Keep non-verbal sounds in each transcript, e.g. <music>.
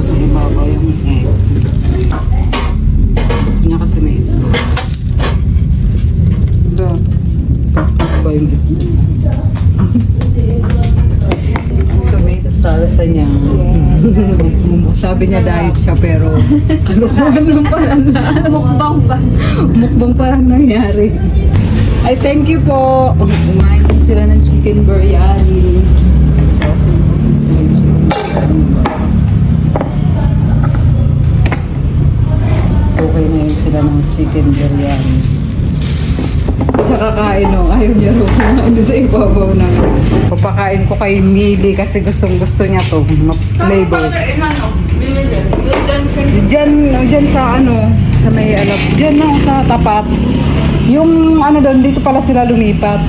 daw sa ibabaw yung egg. Gusto niya kasi may itlog. Ito, tapos ba yung itlog? tomato salsa niya. Sabi niya diet siya pero kalukuhan pala na. Mukbang pa. Mukbang pa lang nangyari. Ay, thank you po. Um, Umain sila ng chicken biryani. Kasi chicken biryani. Chicken biryani. Siya kakain no. Ayaw niya rin kumain sa ibabaw ng papakain ko kay Mili kasi gustong gusto niya to. Ma-flavor. Diyan, diyan sa ano, sa may alap, diyan lang sa tapat. Yung ano doon, dito pala sila lumipat.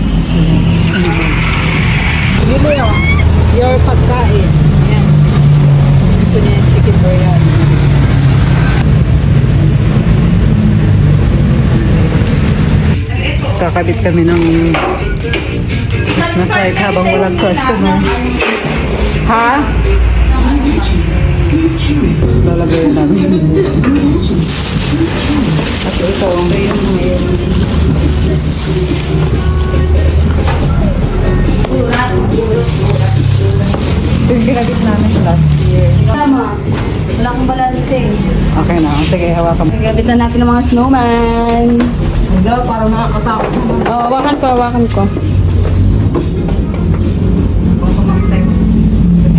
Dito yun, your pagkain. Yan. Gusto niya yung chicken biryani. Kakabit kami ng Christmas light habang walang customer. Ha? Lalagay namin. Kasi ito ang ngayon. Ito yung ginagit namin last year. Tama. Wala akong balancing. Okay na. Sige, hawakan mo. Gagabit na natin ng mga snowman. Hindi, parang nakakatakot naman. Oo, oh, hawakan ko, hawakan ko.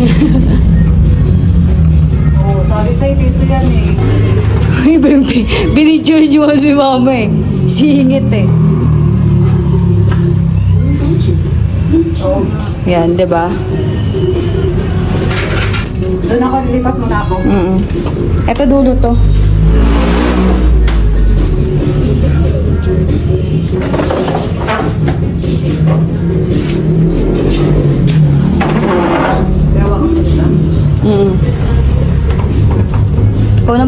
<laughs> Oo, sabi sa'yo dito yan eh. <laughs> Ay, binidyo-dyo ni mama eh. Singit eh. Oo. Yan, di ba? Doon ako, lilipat mo na ako. Mm Ito dulo to.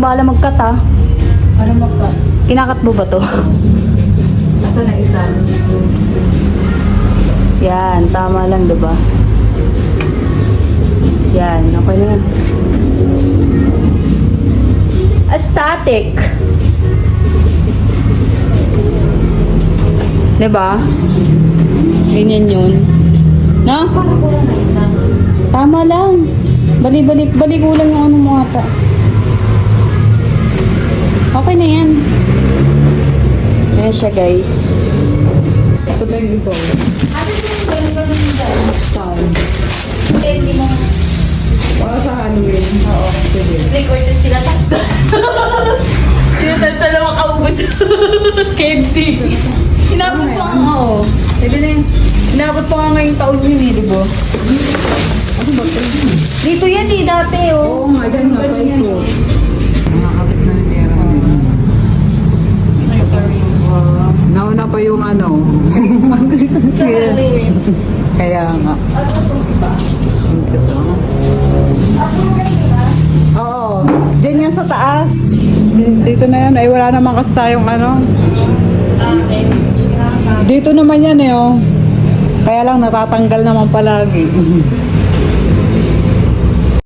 Bahala mag-cut ah. Ano magka? Kinakat mo ba to? <laughs> Asa na isa? Yan, tama lang, di ba? Yan, okay na yan. Aesthetic. Di ba? Ganyan yun. No? Tama lang. Balik-balik, balik ulang yung ano mo ata. Okay na yan. Ayan siya, guys. Ito ba yung iba? Saan? Para sa Halloween. Oo. Sige. Recorded sila tatlo. sila tatlo makaubos. <laughs> Candy. Inabot pa nga, oo. Pwede na yun. Inabot pa nga ngayong taon yun eh, di ba? Ano ba ito? Dito yan eh, dati oh. Oo nga, dyan Kaya nga. Ang ito. Oo. Diyan yan sa taas. Dito na yan. Ay wala naman kasi tayong ano. Dito naman yan eh oh. Kaya lang natatanggal naman palagi. <laughs>